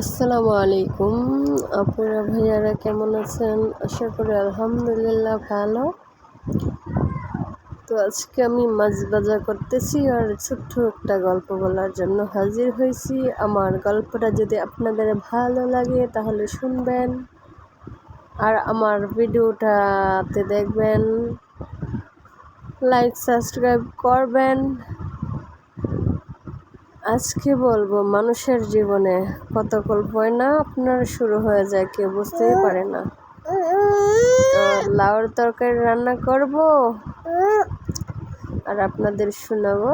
আসসালামু আলাইকুম আপুরা, ভাইয়ারা কেমন আছেন? আশা করি আলহামদুলিল্লাহ ভালো। তো আজকে আমি মাছ বাজার করতেছি আর ছোট্ট একটা গল্প বলার জন্য হাজির হয়েছি। আমার গল্পটা যদি আপনাদের ভালো লাগে তাহলে শুনবেন আর আমার ভিডিওটাতে দেখবেন, লাইক, সাবস্ক্রাইব করবেন। আজকে বলব, মানুষের জীবনে কত গল্পই না আপনার শুরু হয়ে যায়, কেউ বুঝতেই পারে না। লাউর তরকারি রান্না করব আর আপনাদের শোনাবো।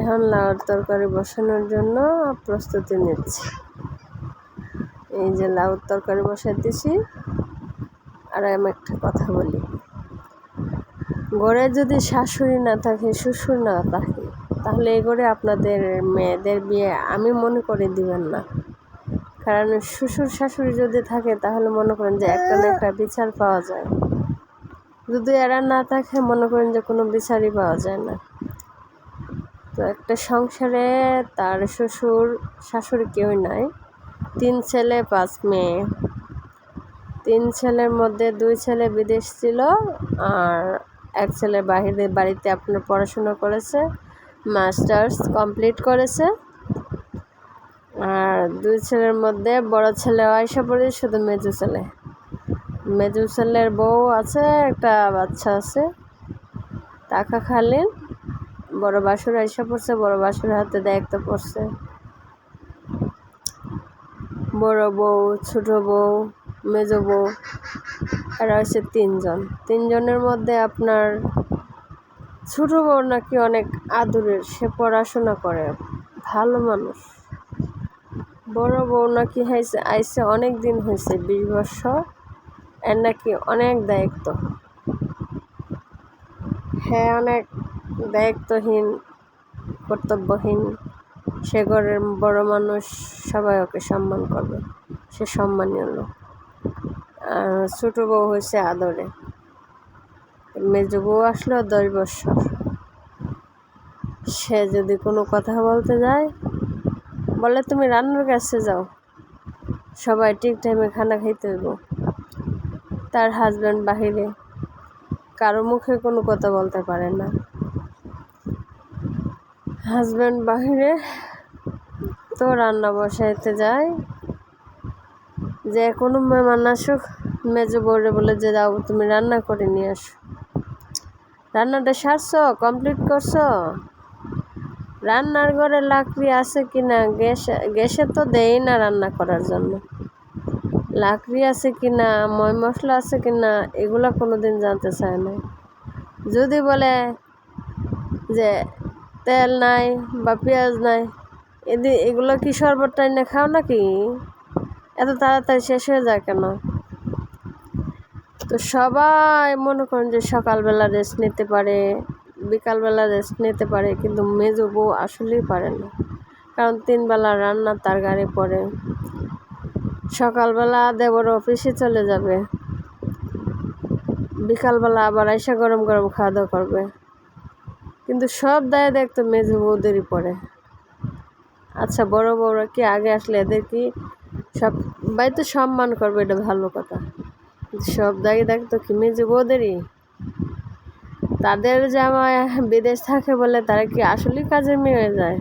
এখন লাউর তরকারি বসানোর জন্য প্রস্তুতি নিচ্ছি। এই যে লাউর তরকারি বসাই দিছি। আর আমি একটা কথা বলি। ঘরে যদি শাশুড়ি না থাকে, শ্বশুর না থাকে তাহলে করে আপনাদের মেয়েদের বিয়ে আমি মনে করে দিবেন না। কারণ শ্বশুর শাশুড়ি যদি থাকে তাহলে মনে করেন যে একটা না একটা বিচার পাওয়া যায়। যদি এরা না থাকে মনে করেন যে কোনো বিচারই পাওয়া যায় না। তো একটা সংসারে তার শ্বশুর শাশুড়ি কেউই নাই, তিন ছেলে, পাঁচ মেয়ে। তিন ছেলের মধ্যে দুই ছেলে বিদেশ ছিল আর এক ছেলে বাহিরে বাড়িতে আপনার পড়াশুনো করেছে। মাস্টার্স কমপ্লিট করেছে। আর দুই ছেলের মধ্যে বড় ছেলে আয়সা পড়ে, শুধু মেজু ছেলে। মেজু ছেলের বউ আছে, একটা বাচ্চা আছে। টাকা খালেন বড় বাসুর আয়সা পড়ছে, বড় বাসুর হাতে দায়িত্ব পড়ছে। বড় বউ, ছোট বউ, মেজ বউ, এরা হচ্ছে তিনজন। তিনজনের মধ্যে আপনার ছোট বউ নাকি অনেক আদরের, সে পড়াশোনা করে, ভালো মানুষ। বড় বউ নাকি হয়েছে আইসে অনেক দিন হয়েছে, বিশ বছর, এর নাকি অনেক দায়িত্ব। হ্যাঁ অনেক দায়িত্বহীন, কর্তব্যহীন, সে ঘরের বড় মানুষ সবাই ওকে সম্মান করবে, সে সম্মানীয় লোক। ছোটো বউ হয়েছে আদরে। মেজ বউ আসলো দশ বছর। সে যদি কোনো কথা বলতে যায়, বলে, তুমি রান্নার কাছে যাও। সবাই ঠিক টাইমে খানা খাইতে হইব। তার হাজব্যান্ড বাহিরে কারও মুখে কোনো কথা বলতে পারে না। হাজব্যান্ড বাহিরে তো রান্না বসাইতে যায়। যে কোনো মেহমান আসুক মেজো বউরে বলে, যে যাও, তুমি রান্না করে নিয়ে আসো। রান্নাটা সারছো? কমপ্লিট করছ? রান্নার ঘরে লাকড়ি আছে কি না গ্যাস, গ্যাসে তো দেয় না রান্না করার জন্য। লাকড়ি আছে কি না ময় মশলা আছে কি না এগুলো কোনো দিন জানতে চায় না যদি বলে যে তেল নাই বা পেঁয়াজ নাই, এদি, এগুলো কি শরবত টাইনে খাও নাকি? এত তাড়াতাড়ি শেষ হয়ে যায় কেন? তো সবাই মনে করেন যে সকালবেলা রেস্ট নিতে পারে, বিকালবেলা রেস্ট নিতে পারে, কিন্তু মেজো বউ আসলেই পারে না। কারণ তিনবেলা রান্না তার গাড়ি পড়ে। সকালবেলা দেবর অফিসে চলে যাবে। বিকালবেলা আবার আইসা গরম গরম খাওয়া দাওয়া করবে। কিন্তু সব দায় দেখতো মেজো বউদেরই পড়ে। আচ্ছা বড় বউরা কি আগে আসলে এদের কি সব বাড়িতে সম্মান করবে, এটা ভালো কথা। সব দায়ী দেখতো কি মেজো বউদেরই তাদের জামায় বিদেশ থাকে বলে তারা কি আসলেই কাজে মেয়ে যায়?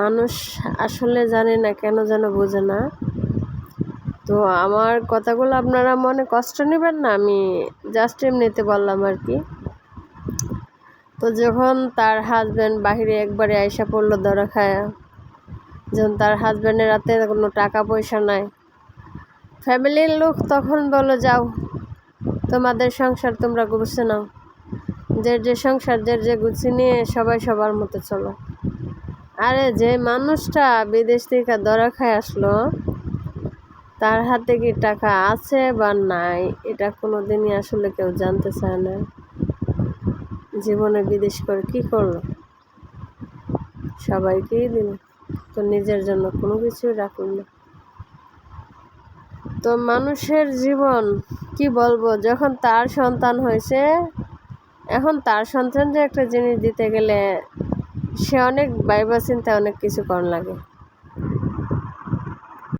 মানুষ আসলে জানে না, কেন যেন বোঝে না। তো আমার কথাগুলো আপনারা মনে কষ্ট নেবেন না, আমি জাস্ট এমনিতে বললাম আর কি। তো যখন তার হাজব্যান্ড বাহিরে একবারে আইসা পড়ল ধরা খায় যখন তার হাজব্যান্ডের হাতে কোনো টাকা পয়সা নাই ফ্যামিলির লোক তখন বলো, যাও, তোমাদের সংসার তোমরা গুছে নাও। যে যে সংসার, যে যে গুছি নিয়ে সবাই সবার মতো চলো। আরে, যে মানুষটা বিদেশ থেকে ধরা খায় আসলো, তার হাতে কি টাকা আছে বা নাই, এটা কোনো দিনই আসলে কেউ জানতে চায় না। জীবনে বিদেশ করে কি করল? সবাইকেই দিল, তো নিজের জন্য কোনো কিছুই রাখুন না। তো মানুষের জীবন, কি বলব, যখন তার সন্তান হয়েছে, এখন তার সন্তান যে একটা জিনিস দিতে গেলে সে অনেক বাইবা চিন্তা অনেক কিছু করার লাগে।